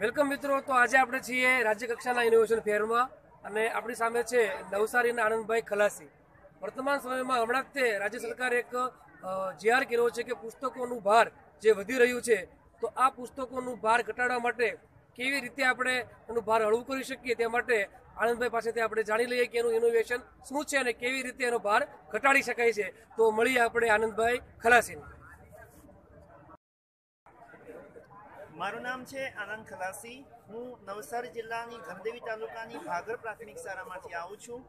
Welcome મિત્રો, તો આજે આપણે છીએ રાજ્ય કક્ષાના ઇનોવેશન ફેરમાં અને આપણી સામે છે નવસારીના આનંદભાઈ ખલાસી. વર્તમાન સમયમાં હમણાં જ તે રાજ્ય સરકારે એક જીઆર કર્યો છે કે પુસ્તકોનું ભાર જે વધી રહ્યું છે, તો આ પુસ્તકોનું ભાર ઘટાડવા માટે કેવી રીતે આપણે એનું ભાર હળવું કરી શકીએ તે માટે આનંદભાઈ પાસેથી આપણે જાણી લઈએ કે એનું ઇનોવેશન શું છે અને કેવી રીતે એનો ભાર ઘટાડી શકાય છે. તો મળીએ આપણે આનંદભાઈ ખલાસીને. મારું નામ છે આનંદ ખલાસી. હું નવસારી જિલ્લાની ગંદેવી તાલુકાની ભાગર પ્રાથમિક શાળામાંથી આવું છું.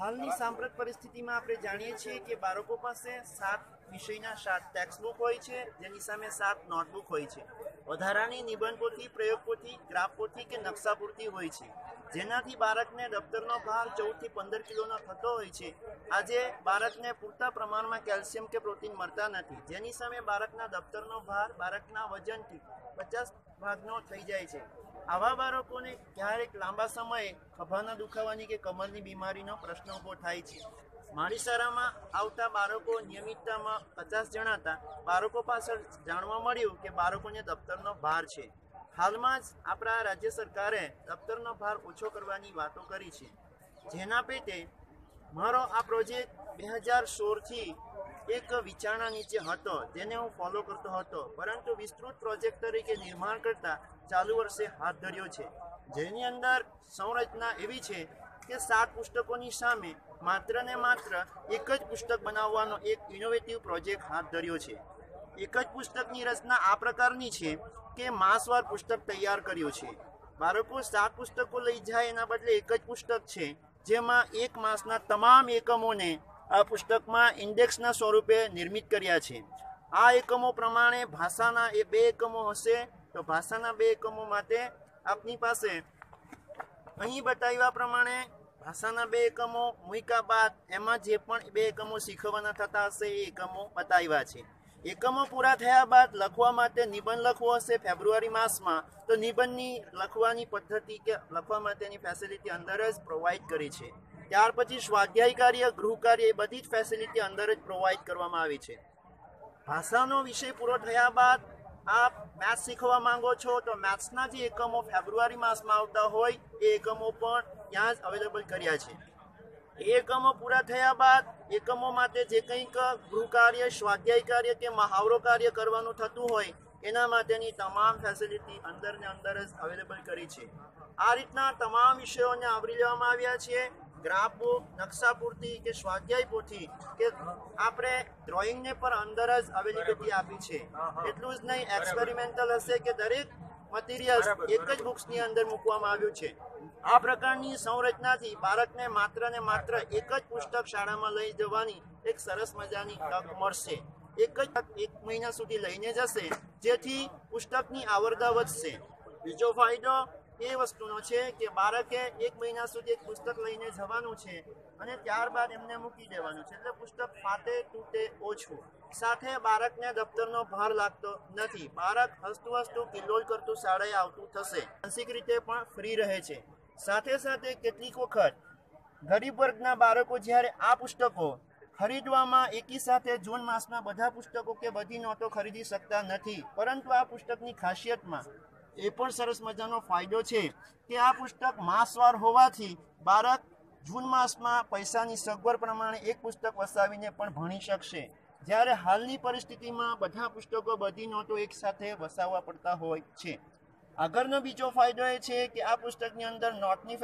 હાલની સાંપ્રત પરિસ્થિતિમાં આપણે જાણીએ છીએ કે બાળકો પાસે સાત વિષયના સાત ટેક્સ્ટબુક હોય છે. જેની સામે સાત નોટબુક હોય છે. વધારાની નિબંધ પોથી પ્રયોગ પોથી ગ્રાફ પોથી કે નકશા પૂરતી હોય છે. જેનાથી બાળકને દફતરનો ભાર ચૌદથી પંદર કિલોનો થતો હોય છે. આજે બાળકને પૂરતા પ્રમાણમાં કેલ્શિયમ કે પ્રોટીન મળતા નથી. જેની સામે બાળકના દફતરનો ભાર બાળકના વજનથી પચાસ ભાગનો થઈ જાય છે. આવા બાળકોને ક્યારેક લાંબા સમયે ખભાના દુખાવાની કે કમરની બીમારીનો પ્રશ્ન ઊભો થાય છે. મારી શાળામાં આવતા બાળકો નિયમિતતામાં પચાસ જણા હતા. બાળકો પાછળ જાણવા મળ્યું કે બાળકોને દફતરનો ભાર છે. હાલમાં જ આપણા રાજ્ય સરકારે દફતરનો ભાર ઓછો કરવાની વાતો કરી છે. જેના પેટે મારો આ પ્રોજેક્ટ બે હજાર સોળથી એક વિચારણા નીચે હતો, જેને હું ફોલો કરતો હતો. પરંતુ વિસ્તૃત પ્રોજેક્ટ તરીકે નિર્માણ કરતા ચાલુ વર્ષે હાથ ધર્યો છે. જેની અંદર સંરચના એવી છે કે સાત પુસ્તકોની સામે માત્ર ને માત્ર એક જ પુસ્તક બનાવવાનો એક ઇનોવેટિવ પ્રોજેક્ટ હાથ ધર્યો છે. એક જ પુસ્તકની રચના આ પ્રકારની છે કે માસવાર પુસ્તક તૈયાર કર્યો છે. બાળકો, સાત પુસ્તકો લઈ જાય એના બદલે એક જ પુસ્તક છે, જેમાં એક માસના તમામ એકમોને આ પુસ્તકમાં ઇન્ડેક્સના સ્વરૂપે નિર્મિત કર્યા છે. આ એકમો પ્રમાણે ભાષાના એ બે એકમો હશે, તો ભાષાના બે એકમો માટે આપની પાસે અહીં બતાવ્યા પ્રમાણે ભાષાના બે એકમો મૂક્યા બાદ એમાં જે પણ બે એકમો શીખવાના થતા હશે એ એકમો બતાવ્યા છે. એકમો પૂરા થયા બાદ લખવા માટે નિબંધ લખવો હશે ફેબ્રુઆરી માસમાં. તો નિબંધની લખવાની પદ્ધતિ કે લખવા માટેની ફેસિલિટી અંદર જ પ્રોવાઈડ કરી છે. ત્યાર પછી સ્વાધ્યાય કાર્ય, ગૃહ કાર્ય એ બધી જ ફેસિલિટી અંદર જ પ્રોવાઈડ કરવામાં આવી છે. ભાષાનો વિષય પૂરો થયા બાદ આપ મેથ્સ શીખવા માંગો છો તો મેથ્સના જે એકમો ફેબ્રુઆરી માસમાં આવતા હોય, એ એકમો પણ ત્યાં જ અવેલેબલ કર્યા છે. એ એકમો પૂરા થયા બાદ એકમો માટે જે કંઈક ગૃહ કાર્ય સ્વાધ્યાય કાર્ય કે મહાવરો કાર્ય કરવાનું થતું હોય, એના માટેની તમામ ફેસિલિટી અંદર ને અંદર જ અવેલેબલ કરી છે. આ રીતના તમામ વિષયોને આવરી લેવામાં આવ્યા છે. ગ્રાફ નકશા પૂરતી કે સ્વાધ્યાય પૂરતી કે આપણે ડ્રોઈંગને પણ અંદર જ અવેલેબિલિટી આપી છે. એટલું જ નહીં એક્સપેરિમેન્ટલ હશે કે દરેક મટીરિયલ્સ એક જ બુક્સની અંદર મૂકવામાં આવ્યું છે. આ પ્રકારની સંરચનાથી બાળકને માત્ર ને માત્ર એક જ પુસ્તક શાળામાં લઈ જવાની એક સરસ મજાની તક મળશે. એક જ એક મહિના સુધી લઈને જશે જેથી પુસ્તકની આવરદા વધશે. બીજો ફાયદો એ વસ્તુનો છે કે બાળકે એક મહિના સુધી એક પુસ્તક લઈને જવાનું છે અને ત્યારબાદ એમને મૂકી દેવાનું છે. એટલે પુસ્તક ફાટે, તૂટે, ઓછું. સાથે બાળકને દફતરનો ભાર લાગતો નથી. બાળક હસતું હસતું કિલ્લોલ કરતું શાળાએ આવતું થશે. માનસિક રીતે પણ ફ્રી રહે છે. સાથે સાથે કેટલીક વખત ગરીબ વર્ગના બાળકો જ્યારે આ પુસ્તકો ખરીદવામાં એકી સાથે જૂન માસમાં બધા પુસ્તકો કે બધી નોટો ખરીદી શકતા નથી. પરંતુ આ પુસ્તકની ખાસિયતમાં એ પણ સરસ મજાનો ફાયદો છે કે આ પુસ્તક માસવાર હોવાથી બાળક જૂન માસમાં પૈસાની સગવડ પ્રમાણે એક પુસ્તક વસાવીને પણ ભણી શકશે. જ્યારે હાલની પરિસ્થિતિમાં બધા પુસ્તકો બધી નોટો એકસાથે વસાવવા પડતા હોય છે. આગળનો બીજો ફાયદો એ છે કે આ પુસ્તકની અંદર નોટની